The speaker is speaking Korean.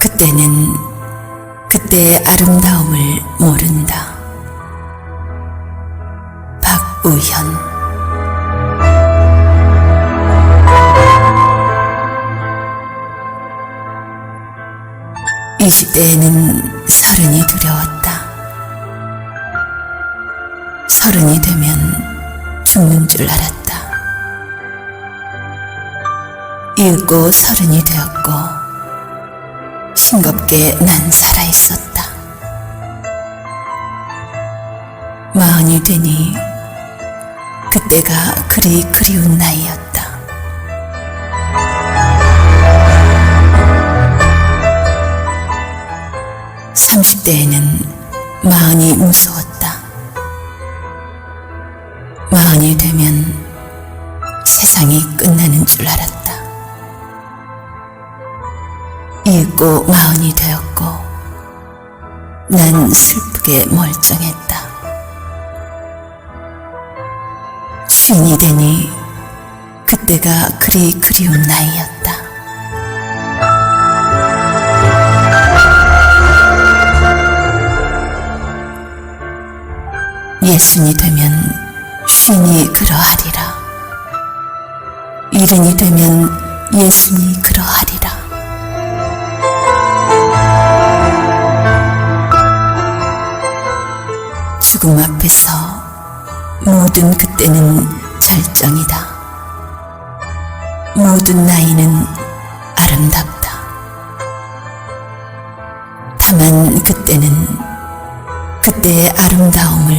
그때는 그때의 아름다움을 모른다. 박우현 20대에는 서른이 두려웠다. 서른이 되면 죽는 줄 알았다. 읽고 서른이 되었고, 싱겁게 난 살아있었다. 마흔이 되니, 그때가 그리 그리운 나이였다. 삼십 대에는 마흔이 무서웠다. 마흔이 되면 세상이 끝나는 줄 알았다. 읽고 마흔이 되었고, 난 슬프게 멀쩡했다. 쉰이 되니 그때가 그리 그리운 나이였다. 예순이 되면 쉰이 그러하리라. 일흔이 되면 예순이 그러하리라. 죽음 앞에서 모든 그때는 절정이다. 모든 나이는 아름답다. 다만 그때는 그때의 아름다움을